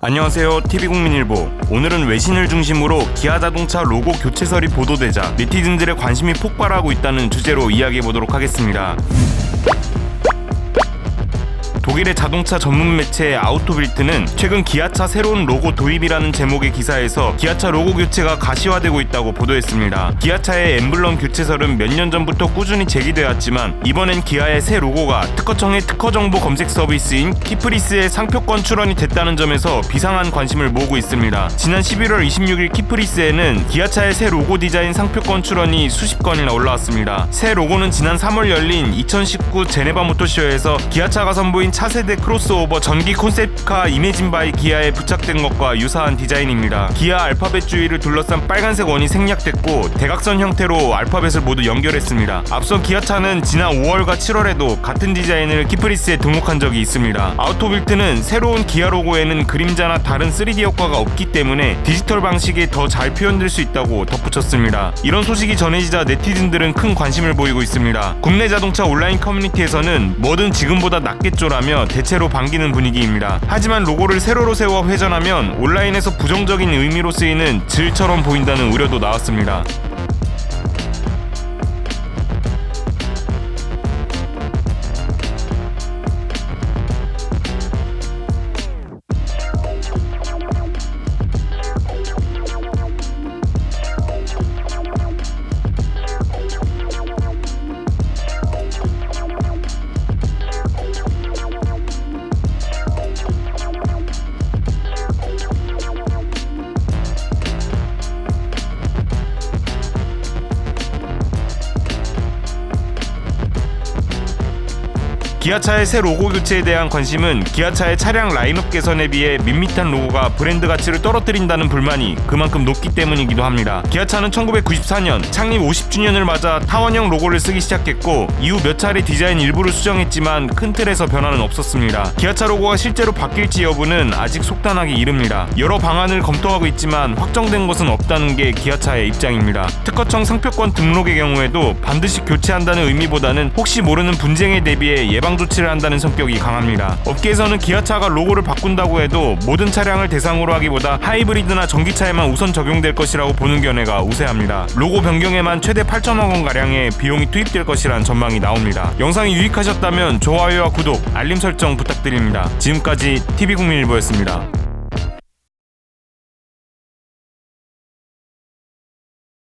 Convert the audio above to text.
안녕하세요. TV국민일보. 오늘은 외신을 중심으로 기아 자동차 로고 교체설이 보도되자 네티즌들의 관심이 폭발하고 있다는 주제로 이야기해 보도록 하겠습니다 독일의 자동차 전문 매체 아우토빌트는 최근 기아차 새로운 로고 도입이라는 제목의 기사에서 기아차 로고 교체가 가시화되고 있다고 보도했습니다. 기아차의 엠블럼 교체설은 몇 년 전부터 꾸준히 제기되었지만 이번엔 기아의 새 로고가 특허청의 특허 정보 검색 서비스인 키프리스의 상표권 출원이 됐다는 점에서 비상한 관심을 모으고 있습니다. 지난 11월 26일 키프리스에는 기아차의 새 로고 디자인 상표권 출원이 수십 건이나 올라왔습니다. 새 로고는 지난 3월 열린 2019 제네바 모터쇼에서 기아차가 선보인 차세대 크로스오버 전기 콘셉트카 이메진 바이 기아에 부착된 것과 유사한 디자인입니다. 기아 알파벳 주위를 둘러싼 빨간색 원이 생략됐고 대각선 형태로 알파벳을 모두 연결했습니다. 앞서 기아차는 지난 5월과 7월에도 같은 디자인을 키프리스에 등록한 적이 있습니다. 아우토빌트는 새로운 기아 로고에는 그림자나 다른 3D 효과가 없기 때문에 디지털 방식에 더 잘 표현될 수 있다고 덧붙였습니다. 이런 소식이 전해지자 네티즌들은 큰 관심을 보이고 있습니다. 국내 자동차 온라인 커뮤니티에서는 뭐든 지금보다 낫겠죠라 며 대체로 반기는 분위기입니다. 하지만 로고를 세로로 세워 회전하면 온라인에서 부정적인 의미로 쓰이는 질처럼 보인다는 우려도 나왔습니다. 기아차의 새 로고 교체에 대한 관심은 기아차의 차량 라인업 개선에 비해 밋밋한 로고가 브랜드 가치를 떨어뜨린다는 불만이 그만큼 높기 때문이기도 합니다. 기아차는 1994년 창립 50주년을 맞아 타원형 로고를 쓰기 시작했고 이후 몇 차례 디자인 일부를 수정했지만 큰 틀에서 변화는 없었습니다. 기아차 로고가 실제로 바뀔지 여부는 아직 속단하기 이릅니다. 여러 방안을 검토하고 있지만 확정된 것은 없다는 게 기아차의 입장입니다. 특허청 상표권 등록의 경우에도 반드시 교체한다는 의미보다는 혹시 모르는 분쟁에 대비해 예방 조치를 한다는 성격이 강합니다. 업계에서는 기아차가 로고를 바꾼다고 해도 모든 차량을 대상으로 하기보다 하이브리드나 전기차에만 우선 적용될 것이라고 보는 견해가 우세합니다. 로고 변경에만 최대 8천억 원 가량의 비용이 투입될 것이란 전망이 나옵니다. 영상이 유익하셨다면 좋아요와 구독, 알림 설정 부탁드립니다. 지금까지 TV국민일보였습니다.